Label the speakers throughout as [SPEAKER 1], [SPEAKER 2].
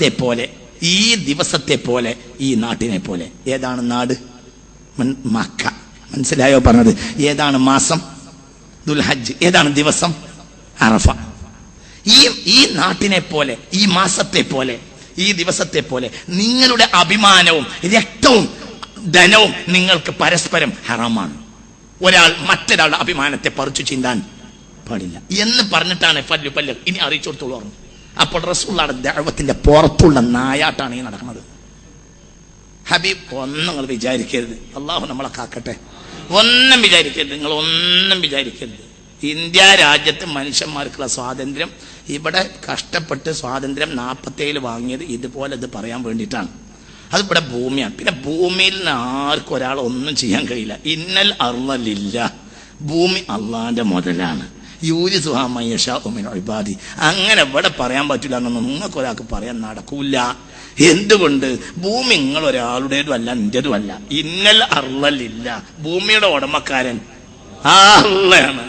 [SPEAKER 1] ത്തെ പോലെ ഈ ദിവസത്തെ പോലെ ഈ നാട്ടിനെ പോലെ ഏതാണ് നാട്? മക്ക. മനസ്സിലായോ പറഞ്ഞത്? ഏതാണ് മാസം? ദുൽഹജ്ജ്. ഏതാണ് ദിവസം? അറഫ. ഈ ഈ നാട്ടിനെ പോലെ ഈ മാസത്തെ പോലെ ഈ ദിവസത്തെ പോലെ നിങ്ങളുടെ അഭിമാനവും രക്തവും ധനവും നിങ്ങൾക്ക് പരസ്പരം ഹറാമാണ്. ഒരാൾ മറ്റൊരാളുടെ അഭിമാനത്തെ പറിച്ചു ചിന്താൻ പാടില്ല. എന്ന് പറഞ്ഞിട്ടാണ് പല്ലു പല്ലു ഇനി അറിയിച്ചു കൊടുത്തോളൂ അപ്പോൾ റസൂള്ളയുടെ ദൈവത്തിന്റെ പുറത്തുള്ള നായാട്ടാണ് ഈ നടക്കുന്നത്. ഹബീബ് ഒന്നും നിങ്ങൾ വിചാരിക്കരുത്. അള്ളാഹു നമ്മളെ കാക്കട്ടെ. ഒന്നും വിചാരിക്കരുത്. നിങ്ങൾ ഒന്നും വിചാരിക്കരുത്. ഇന്ത്യ രാജ്യത്ത് മനുഷ്യന്മാർക്കുള്ള സ്വാതന്ത്ര്യം ഇവിടെ കഷ്ടപ്പെട്ട് സ്വാതന്ത്ര്യം നാൽപ്പത്തേഴിൽ വാങ്ങിയത് ഇതുപോലെ ഇത് പറയാൻ വേണ്ടിയിട്ടാണ്. അത് ഇവിടെ ഭൂമിയാണ്. പിന്നെ ഭൂമിയിൽ നിന്ന് ആർക്കും ഒരാൾ ഒന്നും ചെയ്യാൻ കഴിയില്ല. ഇന്നൽ അറുതലില്ല ഭൂമി അള്ളാന്റെ മുതലാണ്. യൂരി സുഹാമയ്യഷാബാദി അങ്ങനെ ഇവിടെ പറയാൻ പറ്റില്ല എന്നൊന്നും നിങ്ങൾക്ക് ഒരാൾക്ക് പറയാൻ നടക്കൂല. എന്തുകൊണ്ട്? ഭൂമി നിങ്ങൾ ഒരാളുടേതും അല്ല എന്റേതും അല്ല. ഇന്നൽ അറുതലില്ല ഭൂമിയുടെ ഉടമക്കാരൻ ആ അള്ളയാണ്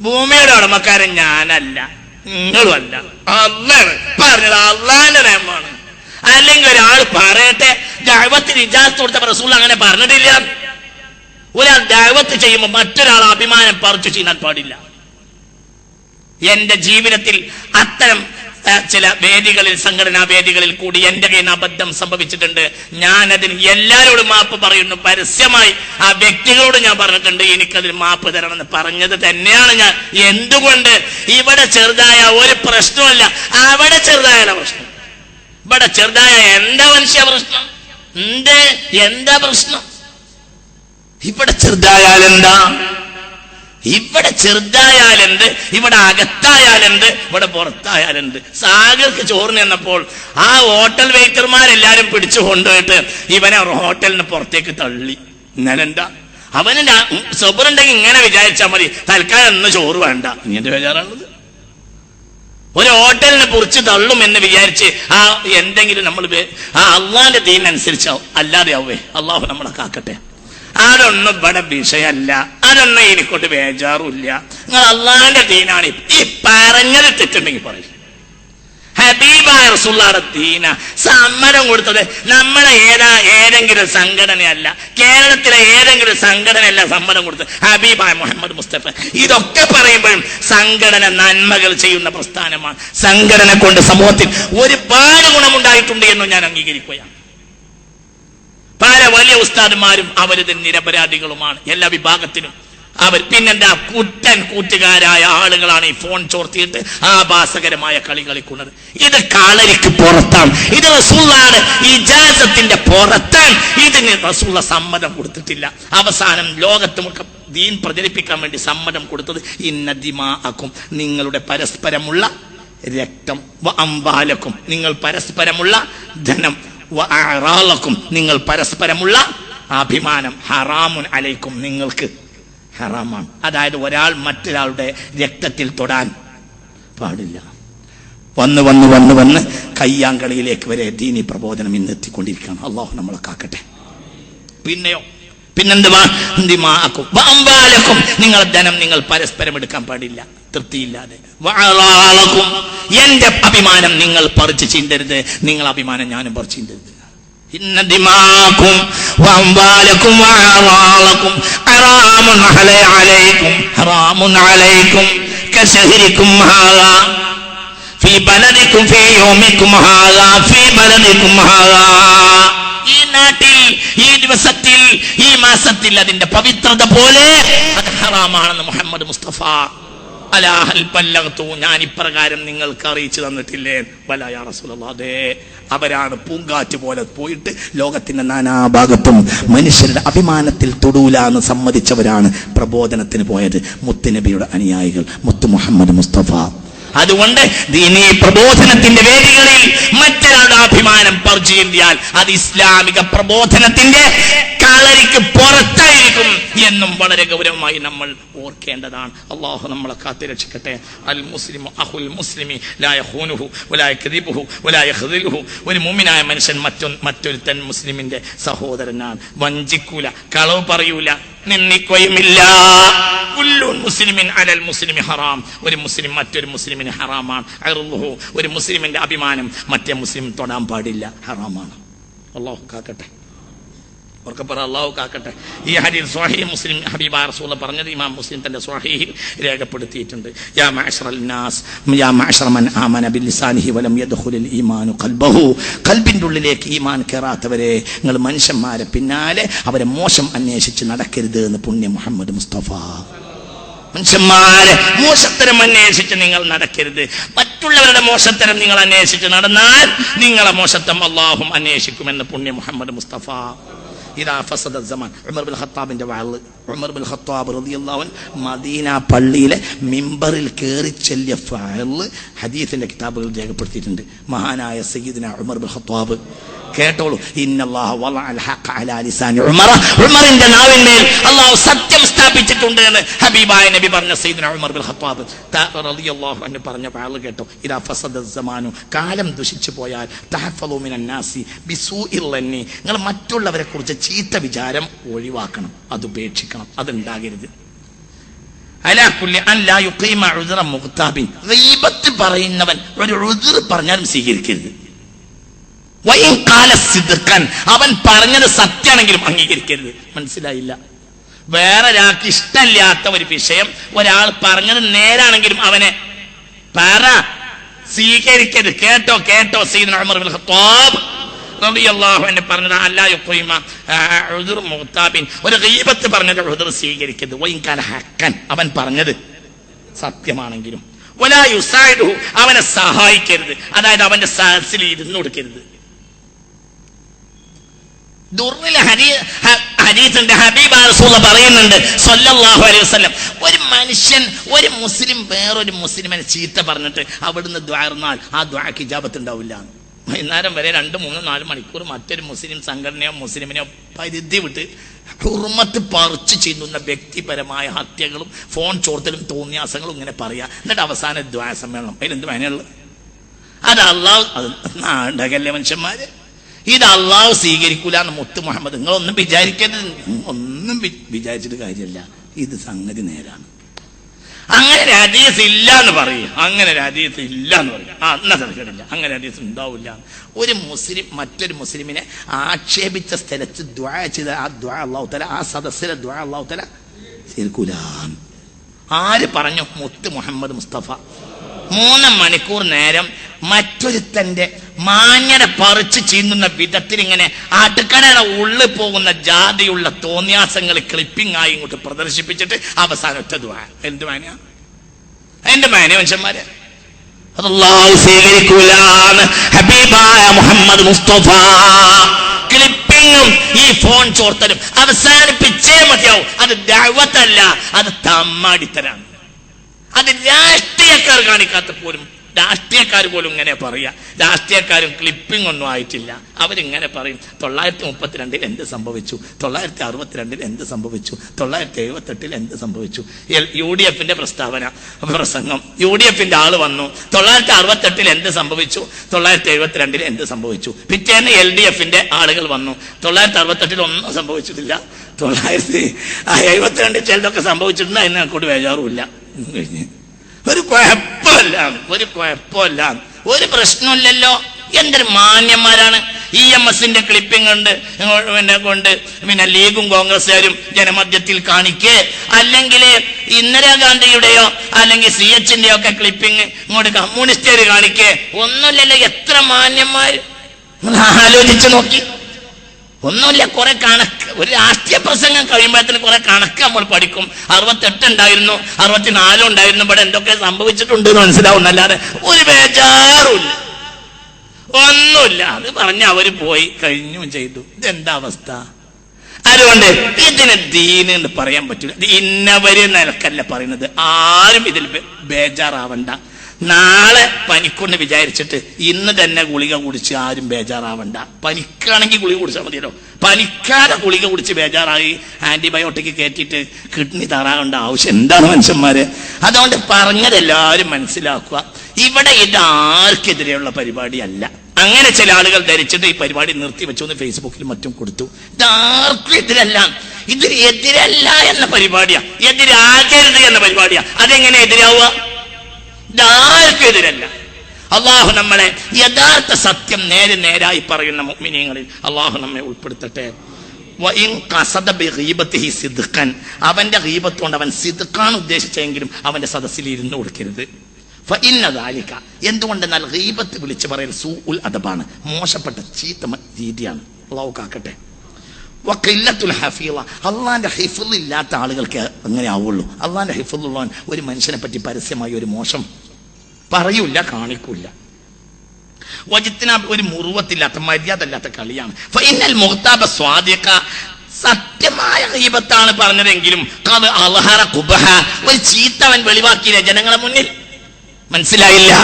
[SPEAKER 1] ഭൂമിയുടെ ഉടമക്കാരൻ ഞാനല്ല നിങ്ങളും അല്ല. അല്ലാണ് പറഞ്ഞത് അള്ളാന്റെ നിയമമാണ് അല്ലെങ്കിൽ ഒരാൾ പറയട്ടെ ദൈവത്തിന് ഇജാസ് കൊടുത്ത റസൂൽ അങ്ങനെ പറഞ്ഞിട്ടില്ല. ഒരാൾ ദൈവത്ത് ചെയ്യുമ്പോൾ മറ്റൊരാൾ അഭിമാനം പറിച്ചു ചെയ്യാൻ പാടില്ല. എന്റെ ജീവിതത്തിൽ അത്തരം ചില വേദികളിൽ സംഘടനാ വേദികളിൽ കൂടി എന്റെ കയ്യിൽ അബദ്ധം സംഭവിച്ചിട്ടുണ്ട്. ഞാൻ അതിന് എല്ലാവരോടും മാപ്പ് പറയുന്നു. പരസ്യമായി ആ വ്യക്തികളോട് ഞാൻ പറഞ്ഞിട്ടുണ്ട് എനിക്കതിന് മാപ്പ് തരണമെന്ന് പറഞ്ഞത് തന്നെയാണ് ഞാൻ. എന്തുകൊണ്ട്? ഇവിടെ ചെറുതായ ഒരു പ്രശ്നമല്ല അവിടെ ചെറുതായ പ്രശ്നം. ഇവിടെ ചെറുതായ എന്താ മനുഷ്യ പ്രശ്നം? എന്തേ? എന്താ പ്രശ്നം? ഇവിടെ ചെറുതായാൽ എന്താ? ഇവിടെ ചെറുതായാലെന്ത്? ഇവിടെ അകത്തായാലെന്ത്? ഇവിടെ പുറത്തായാലെന്ത്? സാഗർക്ക് ചോറിന് നിന്നപ്പോൾ ആ ഹോട്ടൽ വെയിറ്റർമാരെല്ലാരും പിടിച്ചു കൊണ്ടുപോയിട്ട് ഇവനെ ഹോട്ടലിന് പുറത്തേക്ക് തള്ളി. ഇന്നലെന്താ അവന് സബറുണ്ടെങ്കിൽ ഇങ്ങനെ വിചാരിച്ചാൽ മതി. തൽക്കാലം ഇന്ന് ചോറ് വേണ്ട. ഇങ്ങനത്തെ ബേജാറാണുള്ളത്? ഒരു ഹോട്ടലിനെ കുറിച്ച് തള്ളും എന്ന് വിചാരിച്ച് ആ എന്തെങ്കിലും നമ്മൾ ആ അള്ളാന്റെ ദീനനുസരിച്ചാവും. അല്ലാതെ ആവേ അള്ളാഹു നമ്മളെ കാക്കട്ടെ. അതൊന്നും ഇവിടെ വിഷയമല്ല. അതൊന്നും എനിക്കൊണ്ട് ബേജാറുമില്ല. നിങ്ങൾ അള്ളാന്റെ ദീനാണ് ഈ- പറഞ്ഞത് തെറ്റുണ്ടെങ്കിൽ പറയും. ഹബീബായ ദീന. സമ്മതം കൊടുത്തത് നമ്മളെ ഏതാ ഏതെങ്കിലും സംഘടനയല്ല. കേരളത്തിലെ ഏതെങ്കിലും സംഘടനയല്ല സമ്മതം കൊടുത്തത്. ഹബീബായ മുഹമ്മദ് മുസ്തഫ. ഇതൊക്കെ പറയുമ്പോഴും സംഘടന നന്മകൾ ചെയ്യുന്ന പ്രസ്ഥാനമാണ്. സംഘടന കൊണ്ട് സമൂഹത്തിൽ ഒരുപാട് ഗുണമുണ്ടായിട്ടുണ്ട് എന്നും ഞാൻ അംഗീകരിക്കുകയാണ്. വലിയ ഉസ്താദന്മാരും അവരിത് നിരപരാധികളുമാണ് എല്ലാ വിഭാഗത്തിനും. അവർ പിന്നെന്താ കുട്ടൻ കൂട്ടുകാരായ ആളുകളാണ് ഈ ഫോൺ ചോർത്തിയിട്ട് ആഭാസകരമായ കളി കളിക്കുന്നത് ഇത് കളരിക്ക് പുറത്താണ്. ഇത് റസൂള്ളാണ്. ഇജാസത്തിന്റെ പുറത്താണ്. ഇതിന് റസൂള്ള സമ്മതം കൊടുത്തിട്ടില്ല. അവസാനം ലോകത്ത് ദീൻ പ്രചരിപ്പിക്കാൻ വേണ്ടി സമ്മതം കൊടുത്തത് ഇന്ന ദിമാക്കും നിങ്ങളുടെ പരസ്പരമുള്ള രക്തം അമ്പാലക്കും നിങ്ങൾ പരസ്പരമുള്ള ധനം നിങ്ങൾ പരസ്പരമുള്ള അഭിമാനം. ഹറാമുൻ അലൈക്കും. നിങ്ങൾക്ക് ഹറാമാണ്. അതായത് ഒരാൾ മറ്റൊരാളുടെ രക്തത്തിൽ തൊടാൻ പാടില്ല. വന്ന് വന്ന് വന്ന് വന്ന് കയ്യാങ്കളിയിലേക്ക് വരെ ദീനി പ്രബോധനം ഇന്ന് എത്തിക്കൊണ്ടിരിക്കുകയാണ് അള്ളാഹു നമ്മളെ കാക്കട്ടെ. പിന്നെയോ പിന്നെന്തുവാ ദിമാക്കും വഅംവാലക്കും നിങ്ങളെ ധനം നിങ്ങൾ പരസ്പരം എടുക്കാൻ പാടില്ല തൃപ്തിയില്ലാതെ വഅറാളക്കും എന്റെ അഭിമാനം നിങ്ങൾ പറിച്ചു ചീന്തരുത് നിങ്ങൾ അഭിമാനം ഞാനും പറിച്ചു ചീന്തരുത് ഇന്ന ദിമാക്കും വഅംവാലക്കും വഅറാളക്കും ഹറാമുൻ അലൈ അലൈക്കും ഹറാമുൻ അലൈക്കും കശഹരിക്കും ഹാദാ في بلدكم في يومكم هذا في بلدكم هذا ഈ നാട്ടിൽ ഈ ദിവസത്തിൽ ഈ മാസത്തിൽ അതിന്റെ പവിത്രത പോലെ അത് ഹറാമാണെന്ന് മുഹമ്മദ് മുസ്തഫ. അലാഹൽ ഞാൻ ഇപ്രകാരം നിങ്ങൾക്ക് അറിയിച്ചു തന്നിട്ടില്ലേ? വലാ റസൂലേ അവരാണ് പൂങ്കാറ്റ് പോലെ പോയിട്ട് ലോകത്തിന്റെ നാനാഭാഗത്തും മനുഷ്യരുടെ അഭിമാനത്തിൽ തൊടൂല എന്ന് സമ്മതിച്ചവരാണ് പ്രബോധനത്തിന് പോയത് മുത്തുനബിയുടെ അനുയായികൾ മുത്തു മുഹമ്മദ് മുസ്തഫ. അതുകൊണ്ട് ഇനി പ്രബോധനത്തിന്റെ വേദികളിൽ മറ്റൊരാളുടെ അഭിമാനം പർജീവിയാൽ അത് ഇസ്ലാമിക പ്രബോധനത്തിന്റെ കളരിക്ക് പുറത്തായിരിക്കും എന്നും വളരെ ഗൗരവമായി നമ്മൾ ഓർക്കേണ്ടതാണ്. അള്ളാഹു നമ്മളെ കാത്തു രക്ഷിക്കട്ടെ. അൽ മുസ്ലിം അഹുൽ മുസ്ലിമി ലായ ഹൂനുഹു വലായ കദീബുഹു വലായ ഖദിലുഹു ഒരു മുമിനായ മനുഷ്യൻ മറ്റൊ മറ്റൊരുത്തൻ മുസ്ലിമിന്റെ സഹോദരനാണ്. വഞ്ചിക്കൂല കളവ് പറയൂല നിന്ദിക്കുകയുമില്ല. മുസ്ലിമിൻ അലൽ മുസ്ലിമി ഹറാം. ഒരു മുസ്ലിം മറ്റൊരു മുസ്ലിമിന് ഹറാമാണ്. അറുഹു ഒരു മുസ്ലിമിന്റെ അഭിമാനം മറ്റേ മുസ്ലിം തൊടാൻ പാടില്ല. ഹറാമാണ്. അള്ളാഹു കാക്കട്ടെ. അവർക്ക് പറ അള്ളാഹു കാക്കട്ടെ. ഈ ഹരി സ്വാഹി മുസ്ലിം ഹബീബ റസൂല പറഞ്ഞത് ഇമാം മുസ്ലിം തന്റെ സ്വാഹിയിൽ രേഖപ്പെടുത്തിയിട്ടുണ്ട്. യാ മഅശറൽ നാസ് യാ മഅശറ മൻ ആമന ബിലിസാനിഹി വലം യദ്ഖുലിൽ ഈമാനു ഖൽബഹു. ഖൽബിന്റെ ഉള്ളിലേക്ക് ഈമാൻ കയറാത്തവരെ നിങ്ങൾ മനുഷ്യന്മാരെ പിന്നാലെ അവരെ മോശം അന്വേഷിച്ച് നടക്കരുത് എന്ന് പുണ്യ മുഹമ്മദ് മുസ്തഫ. മനുഷ്യന്മാരെ മോശത്തരം അന്വേഷിച്ച് നിങ്ങൾ നടക്കരുത്. മറ്റുള്ളവരുടെ മോശത്തരം നിങ്ങൾ അന്വേഷിച്ച് നടന്നാൽ നിങ്ങളെ മോശത്തം അള്ളാഹും അന്വേഷിക്കുമെന്ന് പുണ്യ മുഹമ്മദ് മുസ്തഫ. സമാൻ ഉമർ ബിൻ ഖത്താബിന്റെ ഉമർ ബിൻ ഖത്താബ് മദീന പള്ളിയിലെ മിമ്പറിൽ കയറി ചെല്ലിയ ഫഅൽ ഹദീസിന്റെ കിതാബുകൾ രേഖപ്പെടുത്തിയിട്ടുണ്ട്. മഹാനായ സയ്യിദിന ഉമർ ബിൻ ഖത്താബ്. കേട്ടോളൂ. അള്ളാഹു സത്യം സ്ഥാപിച്ചിട്ടുണ്ട് എന്ന് ഹബീബായ നബി പറഞ്ഞ ഉമർ ഖത്താബ്. റളിയല്ലാഹു അൻഹു പറഞ്ഞ കേട്ടോ. ഇദാ സമാനു കാലം ദുഷിച്ചു പോയാൽ നിങ്ങൾ മറ്റുള്ളവരെ കുറിച്ച് ചീത്ത വിചാരം ഒഴിവാക്കണം. അത് ഉപേക്ഷിക്കണം. അതുണ്ടാകരുത് പറയുന്നവൻ ഒരു ഉദ്ർ പറഞ്ഞാലും സ്വീകരിക്കരുത്. അവൻ പറഞ്ഞത് സത്യമാണെങ്കിലും അംഗീകരിക്കരുത്. മനസ്സിലായില്ല. വേറെ ഒരാൾക്ക് ഇഷ്ടമില്ലാത്ത ഒരു വിഷയം ഒരാൾ പറഞ്ഞത് നേരാണെങ്കിലും അവനെ പറ. സ്വീകരിക്കരുത്. കേട്ടോ കേട്ടോ ഖത്താബ് റളിയല്ലാഹു അൻഹു പറഞ്ഞത് അല്ലാ യുഖീമ ഉദ്ർ മുഖ്താബിൻ. ഒരു ഗീബത്ത് പറഞ്ഞത് ഉദ്ർ സ്വീകരിക്കരുത്. വൈൻ കാല ഹക്കൻ അവൻ പറഞ്ഞത് സത്യമാണെങ്കിലും. വലാ യുസായിദുഹു അവനെ സഹായിക്കരുത്. അതായത് അവന്റെ സഹസിൽ ഇരുന്നു കൊടുക്കരുത്. ദുർനില ഹരീ- ഹ- ഹദീസിന്റെ ഹബീബ് പറയുന്നുണ്ട് സല്ലല്ലാഹു അലൈഹി വസല്ലം. ഒരു മനുഷ്യൻ ഒരു മുസ്ലിം വേറൊരു മുസ്ലിമിനെ ചീത്ത പറഞ്ഞിട്ട് അവിടുന്ന് ദ്വാർന്നാൽ ആ ദ്വാക്ക് ഇജാബത്ത് ഉണ്ടാവില്ല വൈകുന്നേരം വരെ രണ്ട് മൂന്ന് നാല് മണിക്കൂർ മറ്റൊരു മുസ്ലിം സംഘടനയോ മുസ്ലിമിനെയോ പരിധി വിട്ട് ഹുർമത്ത് പറിച്ചു ചെയ്യുന്ന വ്യക്തിപരമായ ഹത്യകളും ഫോൺ ചോർത്തലും തോന്നിയാസങ്ങളും ഇങ്ങനെ പറയാ. എന്നിട്ട് അവസാന ദ്വാ സമ്മേളനം. അതിലെന്ത് വേനയുള്ളത് അത് അള്ളാഹ് നാണ്ടകല്ലേ മനുഷ്യന്മാര്? ഇത് അള്ളാഹ് സ്വീകരിക്കൂല എന്ന് മുത്ത് മുഹമ്മദ്. നിങ്ങളൊന്നും വിചാരിക്കരുത്. ഒന്നും വിചാരിച്ചിട്ട് കാര്യമല്ല. ഇത് സംഗതി നേരാണ്. അങ്ങനെ ഒരു ഹദീസ് ഇല്ല എന്ന് പറയും. അങ്ങനെ ഒരു ഹദീസ് ഇല്ല എന്ന് പറയും. ആ എന്നാ തിരക്കിടില്ല അങ്ങനെ ഹദീസ് ഉണ്ടാവില്ല. ഒരു മുസ്ലിം മറ്റൊരു മുസ്ലിമിനെ ആക്ഷേപിച്ച സ്ഥലത്ത് ദ്വാ ചെയ്ത ആ ദ്വാ അള്ളാഹു തല ആ സദസ്സിലെ ദ്വാ അള്ളാഹു തല ആര് പറഞ്ഞു? മുത്ത് മുഹമ്മദ് മുസ്തഫ. മൂന്ന് മണിക്കൂർ നേരം മറ്റൊരുത്തന്റെ മാന്യത പറിച്ച് ചീന്തുന്ന വിധത്തിൽ ഇങ്ങനെ ആട്ടുക്കടയുടെ ഉള്ളിൽ പോകുന്ന ജാതിയുള്ള തോന്നിയാസങ്ങൾ ക്ലിപ്പിംഗ് ആയി ഇങ്ങോട്ട് പ്രദർശിപ്പിച്ചിട്ട് അവസാനം എന്ത് മാന എന്റെ മാന മനുഷ്യന്മാരെ? ഹബീബായ മുഹമ്മദ് മുസ്തഫ. ക്ലിപ്പിങ്ങും ഈ ഫോൺ ചോർത്തലും അവസാനിപ്പിച്ചേ മതിയാവും. അത് ദൈവത്തല്ല അത് തമ്മാടിത്തരാണ്. അത് രാഷ്ട്രീയക്കാർ കാണിക്കാത്ത പോലും രാഷ്ട്രീയക്കാർ പോലും ഇങ്ങനെ പറയുക രാഷ്ട്രീയക്കാരും ക്ലിപ്പിംഗ് ഒന്നും ആയിട്ടില്ല. അവരിങ്ങനെ പറയും തൊള്ളായിരത്തി മുപ്പത്തിരണ്ടിൽ എന്ത് സംഭവിച്ചു? തൊള്ളായിരത്തി അറുപത്തിരണ്ടിൽ എന്ത് സംഭവിച്ചു? തൊള്ളായിരത്തി എഴുപത്തെട്ടിൽ എന്ത് സംഭവിച്ചു? യു ഡി എഫിന്റെ പ്രസ്താവന പ്രസംഗം. യു ഡി എഫിന്റെ ആൾ വന്നു. തൊള്ളായിരത്തി അറുപത്തെട്ടിൽ എന്ത് സംഭവിച്ചു? തൊള്ളായിരത്തി എഴുപത്തിരണ്ടിൽ എന്ത് സംഭവിച്ചു? പിറ്റേന്ന് എൽ ഡി എഫിന്റെ ആളുകൾ വന്നു. തൊള്ളായിരത്തി അറുപത്തെട്ടിൽ ഒന്നും സംഭവിച്ചിട്ടില്ല. തൊള്ളായിരത്തി എഴുപത്തിരണ്ടിൽ ചിലതൊക്കെ സംഭവിച്ചിട്ടുണ്ട് അതിനെ അങ്ങോട്ട് ബേജാറുമില്ല കഴിഞ്ഞ്. ഒരു കുഴപ്പമില്ല ഒരു കുഴപ്പമില്ല. ഒരു പ്രശ്നമില്ലല്ലോ എന്തൊരു മാന്യന്മാരാണ്. ഇ എം എസിന്റെ ക്ലിപ്പിംഗ് ഇങ്ങോട്ട് പിന്നെ കൊണ്ട് പിന്നെ ലീഗും കോൺഗ്രസ്സുകാരും ജനമധ്യത്തിൽ കാണിക്കേ. അല്ലെങ്കിൽ ഇന്ദിരാഗാന്ധിയുടെയോ അല്ലെങ്കിൽ സി എച്ചിന്റെയോ ഒക്കെ ക്ലിപ്പിംഗ് ഇങ്ങോട്ട് കമ്മ്യൂണിസ്റ്റുകാർ കാണിക്കേ. ഒന്നുമില്ലല്ലോ എത്ര മാന്യന്മാർ ആലോചിച്ചു നോക്കി. ഒന്നുമില്ല കുറെ കണക്ക്. ഒരു പ്രസംഗം കഴിയുമ്പോഴത്തേന് കുറെ കണക്ക് നമ്മൾ പഠിക്കും. അറുപത്തെട്ട് ഉണ്ടായിരുന്നു അറുപത്തിനാലും ഉണ്ടായിരുന്നു ഇവിടെ എന്തൊക്കെ സംഭവിച്ചിട്ടുണ്ട് എന്ന് മനസ്സിലാവും. അല്ലാതെ ഒരു ബേജാറുമില്ല ഒന്നുമില്ല. അത് പറഞ്ഞ് അവർ പോയി കഴിഞ്ഞു ചെയ്തു. ഇതെന്താ അവസ്ഥ? അതുകൊണ്ട് ഇതിന് ദീന് എന്ന് പറയാൻ പറ്റില്ല ഇന്നവര് നിലക്കല്ല പറയുന്നത്. ആരും ഇതിൽ ബേജാറാവണ്ട. നാളെ പനിക്കൊണ്ട് വിചാരിച്ചിട്ട് ഇന്ന് തന്നെ ഗുളിക കുടിച്ച് ആരും ബേജാറാവണ്ട. പനിക്കാണെങ്കിൽ ഗുളിക കുടിച്ചാൽ മതിയല്ലോ. പനിക്കാതെ ഗുളിക കുടിച്ച് ബേജാറായി ആന്റിബയോട്ടിക് കയറ്റിയിട്ട് കിഡ്നി താറാകേണ്ട ആവശ്യം എന്താണ് മനുഷ്യന്മാരെ? അതുകൊണ്ട് പറഞ്ഞതെല്ലാവരും മനസ്സിലാക്കുക. ഇവിടെ ഇത് ആർക്കെതിരെയുള്ള പരിപാടിയല്ല അങ്ങനെ ചില ആളുകൾ ധരിച്ചിട്ട് ഈ പരിപാടി നിർത്തി വെച്ചു എന്ന് ഫേസ്ബുക്കിൽ മറ്റും കൊടുത്തു. ഇത് ആർക്കും എതിരല്ല. ഇത് എതിരല്ല എന്ന പരിപാടിയാ. എതിരാകരുത് എന്ന പരിപാടിയാ. അതെങ്ങനെ എതിരാവുക? ഇതാർക്കും എതിരല്ല അള്ളാഹു നമ്മളെ യഥാർത്ഥ സത്യം നേരെ നേരായി പറയുന്ന മുഗ്മിനിയങ്ങളിൽ അള്ളാഹു നമ്മെ ഉൾപ്പെടുത്തട്ടെ. അവന്റെ ഹീപത്ത് കൊണ്ട് അവൻ സിദ്ഖാണ് ഉദ്ദേശിച്ചെങ്കിലും അവന്റെ സദസ്സിൽ ഇരുന്ന് കൊടുക്കരുത് ഫഇന്ന ദാലിക. എന്തുകൊണ്ടെന്നാൽ ഗീബത്ത് വിളിച്ചു പറയൽ സൂ ഉൽ അദബാണ്. മോശപ്പെട്ട ചീത്ത രീതിയാണ്. അള്ളാഹു കാക്കട്ടെ. അള്ളാന്റെ ഹിഫുൽ ഇല്ലാത്ത ആളുകൾക്ക് അങ്ങനെ ആവുള്ളൂ. അള്ളാന്റെ ഹിഫുള്ളവൻ ഒരു മനുഷ്യനെ പറ്റി പരസ്യമായി ഒരു മോശം പറയൂല കാണിക്കൂല വജിത്തിന ഒരു മുറുവത്തില്ലാത്ത മര്യാദ ഇല്ലാത്ത കളിയാണ് ഫൈനൽ മുഹ്താബ സ്വാദിക്ക സത്യമായ ഗീബത്താണ് പറഞ്ഞതെങ്കിലും ഖദ് അലഹറ ഖുബഹ ഒരു ചീത്തവൻ വെളിവാക്കിയില്ല? ജനങ്ങളെ മുന്നിൽ? മനസ്സിലായില്ല.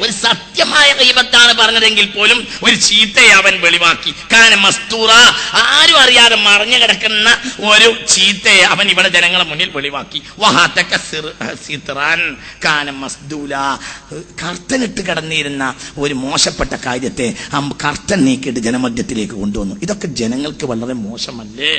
[SPEAKER 1] ഒരു സത്യമായ കൈവത്താണ് പറഞ്ഞതെങ്കിൽ പോലും ഒരു ചീത്തയെ അവൻ വെളിവാക്കി. കാരണം മസ്തൂറ ആരും അറിയാതെ മറിഞ്ഞു കിടക്കുന്ന ഒരു ചീത്തയെ അവൻ ഇവിടെ ജനങ്ങളെ മുന്നിൽ വെളിവാക്കി. കർത്തനിട്ട് കിടന്നിരുന്ന ഒരു മോശപ്പെട്ട കാര്യത്തെ ആ കർത്തൻ നീക്കിയിട്ട് ജനമധ്യത്തിലേക്ക് കൊണ്ടുവന്നു. ഇതൊക്കെ ജനങ്ങൾക്ക് വളരെ മോശമല്ലേ?